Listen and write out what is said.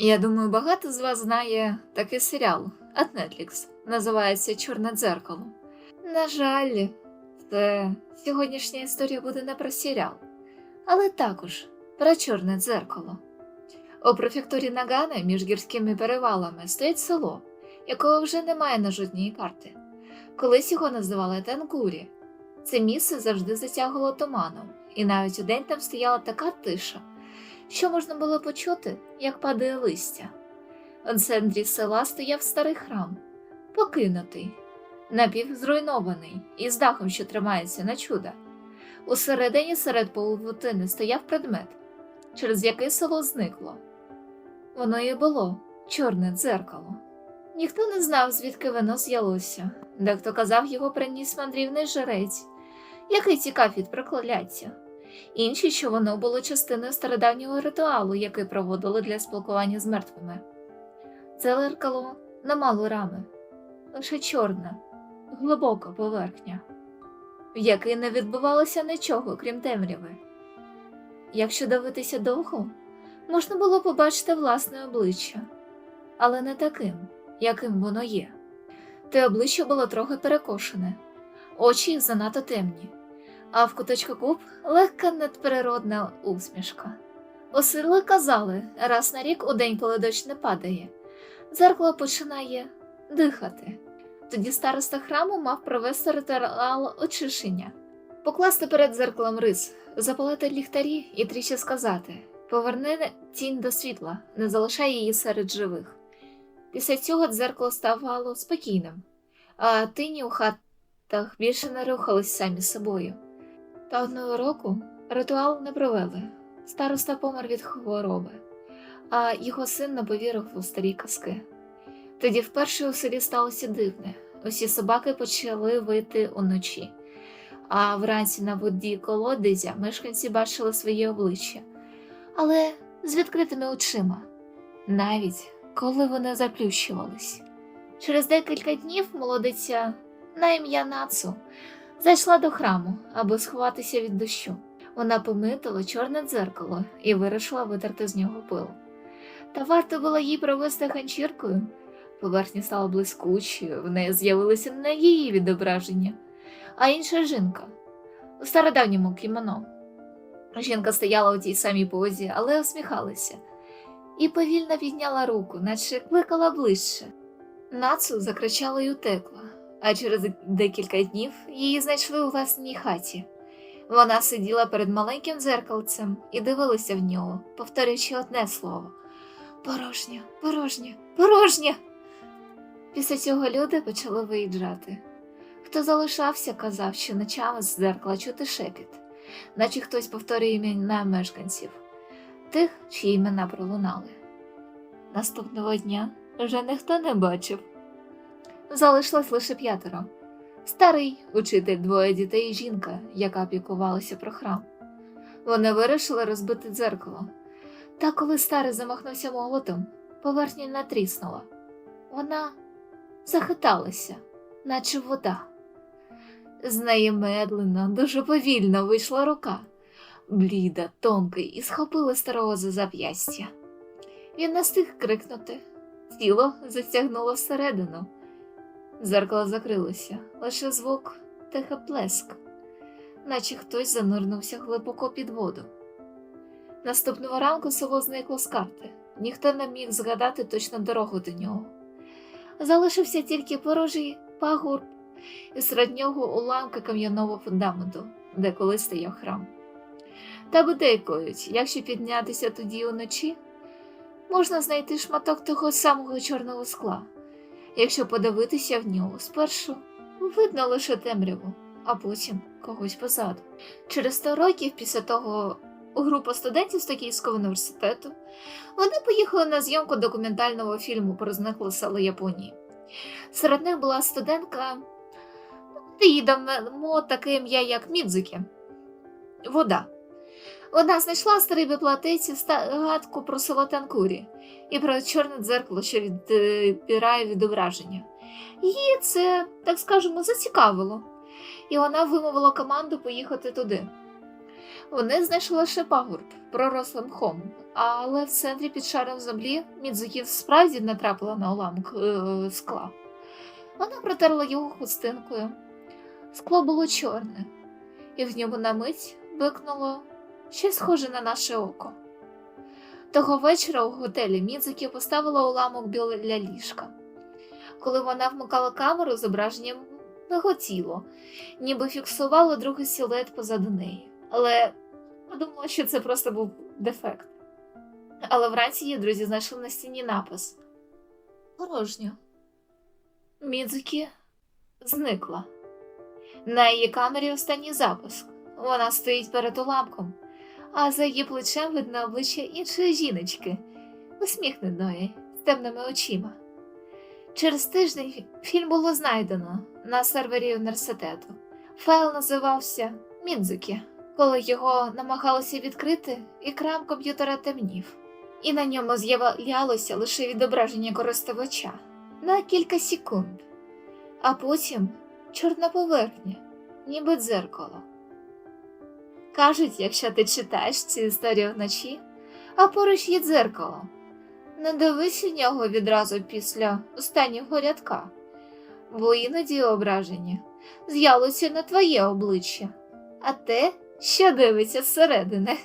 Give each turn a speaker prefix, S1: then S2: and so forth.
S1: Я думаю, багато з вас знає такий серіал від Netflix. Називається Чорне дзеркало. На жаль, це сьогоднішня історія буде не про серіал, але також про чорне дзеркало. У префектурі Нагана між гірськими перевалами стоїть село, якого вже немає на жодній карти. Колись його називали Тангурі. Це місце завжди затягувало туманом, і навіть удень там стояла така тиша, що можна було почути, як падає листя. У центрі села стояв старий храм, покинутий, напівзруйнований, із дахом, що тримається на чуда. Усередині серед полутини стояв предмет, через який село зникло. Воно і було чорне дзеркало. Ніхто не знав, звідки воно з'ялося. Дехто казав, його приніс мандрівний жрець, який тікав від прокляття. Інші, що воно було частиною стародавнього ритуалу, який проводили для спілкування з мертвими. Це зеркало не мало рами, лише чорна, глибока поверхня, в якій не відбувалося нічого, крім темряви. Якщо дивитися довго, можна було побачити власне обличчя, але не таким, яким воно є. Те обличчя було трохи перекошене, очі занадто темні, а в куточку губ легка надприродна усмішка. Осирли казали, раз на рік у день, коли дощ не падає, дзеркало починає дихати. Тоді староста храму мав провести ритуал очищення, покласти перед дзеркалом рис, запалити ліхтарі і тричі сказати Поверни тінь до світла, не залишай її серед живих. Після цього дзеркало ставало спокійним, а тині у хатах більше не рухались самі собою. Та одного року ритуал не провели. Староста помер від хвороби, а його син не повірив у старі казки. Тоді вперше у селі сталося дивне. Усі собаки почали вити уночі, а вранці на воді колодязя мешканці бачили своє обличчя, але з відкритими очима, навіть коли вони заплющувались. Через декілька днів молодиця на ім'я Нацу зайшла до храму, аби сховатися від дощу. Вона помитила чорне дзеркало і вирішила витерти з нього пил. Та варто було їй провести ганчіркою. Поверхня стала блискучою, в неї з'явилося не її відображення, а інша жінка у стародавньому кімоно. Жінка стояла у тій самій позі, але усміхалася, і повільно підняла руку, наче кликала ближче. Нацу закричала й утекла, а через декілька днів її знайшли у власній хаті. Вона сиділа перед маленьким дзеркальцем і дивилася в нього, повторюючи одне слово порожня, порожня, порожня. Після цього люди почали виїжджати. Хто залишався, казав, що ночами з дзеркала чути шепіт, наче хтось повторює імена мешканців, тих, чиї імена пролунали. Наступного дня вже ніхто не бачив. Залишилось лише п'ятеро. Старий учитель, двоє дітей і жінка, яка піклувалася про храм. Вони вирішили розбити дзеркало. Та коли старий замахнувся молотом, поверхня натріснула. Вона захиталася, наче вода. З неї медленно, дуже повільно вийшла рука, бліда, тонка, і схопила старого за зап'ястя. Він не встиг крикнути. Тіло затягнуло всередину. Зеркало закрилося, лише звук тихе плеск, наче хтось занирнувся глибоко під воду. Наступного ранку село зникло з карти, ніхто не міг згадати точну дорогу до нього. Залишився тільки порожній пагорб і серед нього уламки кам'яного фундаменту, де колись стояв храм. Та подейкують, якщо піднятися тоді уночі, можна знайти шматок того самого чорного скла. Якщо подивитися в нього спершу, видно лише темряву, а потім когось позаду. Через 100 років після того група студентів з Токійського університету вони поїхали на зйомку документального фільму про зникле село Японії. Серед них була студентка, її дамо таке ім'я, як Мідзукі. Вода. Вона знайшла в старій бібліотеці гадку про село Танкурі і про чорне дзеркало, що відбирає відображення. Її це, так скажемо, зацікавило, і вона вимовила команду поїхати туди. Вони знайшли лише пагорб, пророслим мхом, але в центрі під шаром землі Мідзукі справді натрапила на уламок е, скла. Вона протерла його хустинкою. Скло було чорне, і в ньому на мить бликнуло щось схоже на наше око. Того вечора у готелі Мідзукі поставила уламок біля ліжка. Коли вона вмикала камеру, зображення миготіло, ніби фіксувало другий силует позаду неї. Але подумала, що це просто був дефект. Але вранці її друзі знайшли на стіні напис Порожньо. Мідзукі зникла. На її камері останній запуск. Вона стоїть перед уламком, а за її плечем видно обличчя іншої жіночки, усміхненої, з темними очима. Через тиждень фільм було знайдено на сервері університету. Файл називався Мідзукі. Коли його намагалися відкрити, екран комп'ютера темнів, і на ньому з'являлося лише відображення користувача на кілька секунд, а потім чорна поверхня, ніби дзеркало. Кажуть, якщо ти читаєш цю історію вночі, а поруч є дзеркало, не дивись у нього відразу після останнього рядка, бо іноді ображення з'явиться на твоє обличчя, а те, що дивиться зсередини.